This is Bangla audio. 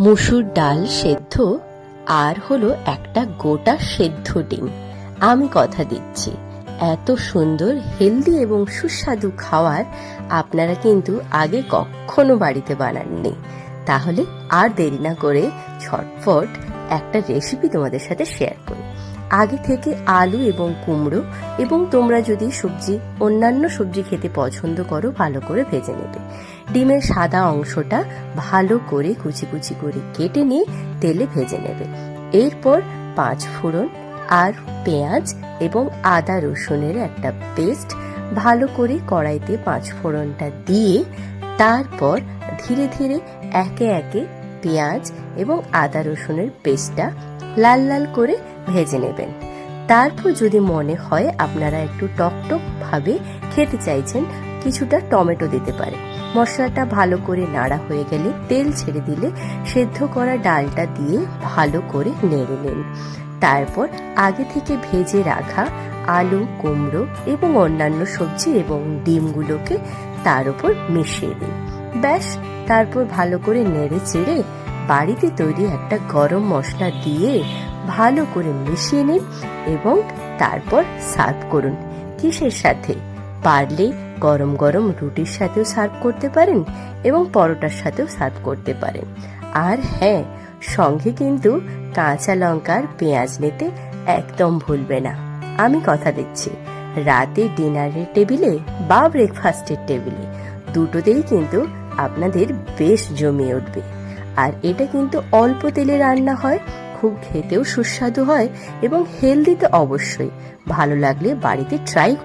মুসুর ডাল সেদ্ধ, আর হলো একটা গোটা সেদ্ধ ডিম। আমি কথা দিচ্ছি। এত সুন্দর, হেলদি এবং সুস্বাদু খাওয়ার আপনারা কিন্তু আগে কখনো বাড়িতে বানাননি। তাহলে আর দেরি না করে ছটফট একটা রেসিপি তোমাদের সাথে শেয়ার করি। আগে থেকে আলু এবং কুমড়ো এবং তোমরা যদি সবজি, অন্যান্য সবজি খেতে পছন্দ করো, ভালো করে ভেজে নেবে। ডিমের সাদা অংশটা ভালো করে কুচি কুচি করে কেটে নিয়ে তেলে ভেজে নেবে। এরপর পাঁচ ফোড়ন আর পেঁয়াজ এবং আদা রসুনের একটা পেস্ট ভালো করে কড়াইতে পাঁচ ফোড়নটা দিয়ে তারপর ধীরে ধীরে একে একে পেঁয়াজ এবং আদা রসুনের পেস্টটা লাল লাল করে ভেজে নেবেন। তারপর যদি মনে হয় আপনারা একটু টকটক ভাবে খেতে চাইছেন, কিছুটা টমেটো দিতে পারে মশলাটা ভালো করে নাড়া হয়ে গেলে তেল ছেড়ে দিলে সেদ্ধ করা ডালটা দিয়ে ভালো করে নেড়ে নিন। তারপর আগে থেকে ভেজে রাখা আলু, কুমড়ো এবং অন্যান্য সবজি এবং ডিমগুলোকে তার উপর মিশিয়ে দিন ব্যাস, তারপর ভালো করে নেড়ে চেড়ে বাড়িতে তৈরি একটা গরম মশলা দিয়ে ভালো করে মিশিয়ে নিন এবং তারপর সার্ভ করুন। কিসের সাথে? পারলে গরম গরম রুটির সাথেও সার্ভ করতে পারেন এবং পরোটার সাথেও সার্ভ করতে পারেন। আর হ্যাঁ সঙ্গে কিন্তু কাঁচা লঙ্কার পেঁয়াজ নিতে একদম ভুলবে না। আমি কথা দিচ্ছি। রাতে ডিনারের টেবিলে বা ব্রেকফাস্টের টেবিলে দুটোতেই কিন্তু আপনাদের বেশ জমিয়ে উঠবে। আর এটা কিন্তু অল্প তেলে রান্না হয় খুব খেতেও সুস্বাদু হয় এবং হেলদিতে অবশ্যই। ভালো লাগলে বাড়িতে ট্রাই